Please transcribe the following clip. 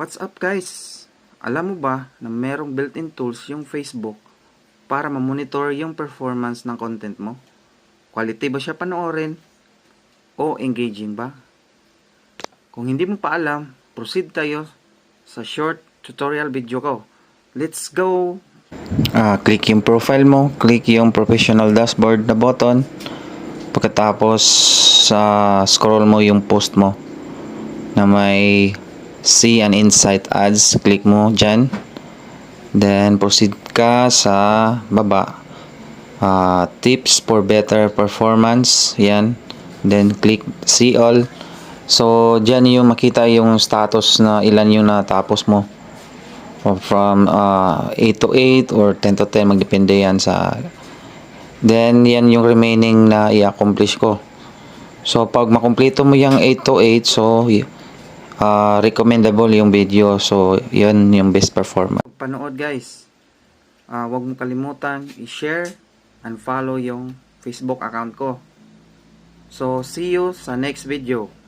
What's up guys? Alam mo ba na merong built-in tools yung Facebook para ma-monitor yung performance ng content mo? Quality ba siya panoorin? O engaging ba? Kung hindi mo pa alam, proceed tayo sa short tutorial video ko. Let's go! Ah, click yung profile mo, click yung professional dashboard na button. Pagkatapos sa scroll mo yung post mo na may see and insight ads, click mo dyan. Then proceed ka sa baba. Ah, tips for better performance, yan. Then click see all. So dyan yung makita yung status na ilan yung natapos mo. Or from uh, 8 to 8 or 10 to 10 magdepende yan sa then yan yung remaining na i-accomplish ko so pag makumpleto mo yung 8 to 8 so uh, recommendable yung video. So yun yung best performance. Panood guys. Uh, wag mo kalimutan i-share and follow yung Facebook account ko. So see you sa next video